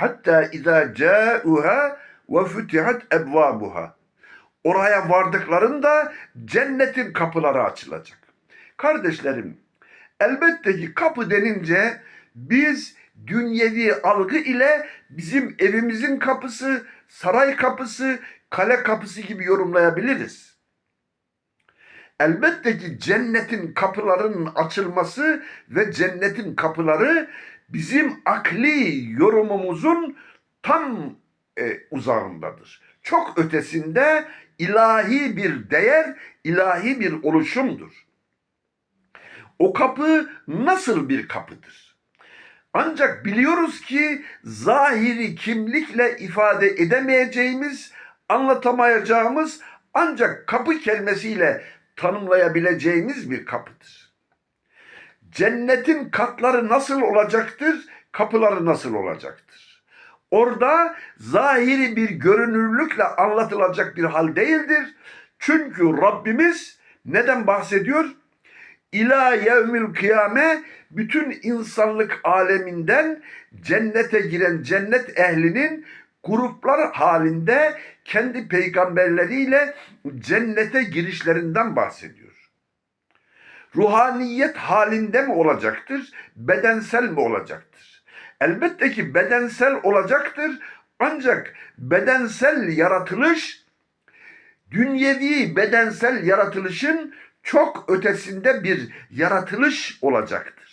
Hatta izâ câ'uhâ ve fütihat ebvâbuhâ. Oraya vardıklarında cennetin kapıları açılacak. Kardeşlerim, elbette ki kapı denince biz dünyevi algı ile bizim evimizin kapısı, saray kapısı, kale kapısı gibi yorumlayabiliriz. Elbette ki cennetin kapılarının açılması ve cennetin kapıları bizim akli yorumumuzun tam e, uzağındadır. Çok ötesinde ilahi bir değer, ilahi bir oluşumdur. O kapı nasıl bir kapıdır? Ancak biliyoruz ki zahiri kimlikle ifade edemeyeceğimiz, anlatamayacağımız ancak kapı kelimesiyle tanımlayabileceğimiz bir kapıdır. Cennetin katları nasıl olacaktır? Kapıları nasıl olacaktır? Orada zahiri bir görünürlükle anlatılacak bir hal değildir. Çünkü Rabbimiz neden bahsediyor? İlâ yevmil kıyame bütün insanlık aleminden cennete giren cennet ehlinin gruplar halinde kendi peygamberleriyle cennete girişlerinden bahsediyor. Ruhaniyet halinde mi olacaktır, bedensel mi olacaktır? Elbette ki bedensel olacaktır ancak bedensel yaratılış dünyevi bedensel yaratılışın çok ötesinde bir yaratılış olacaktır.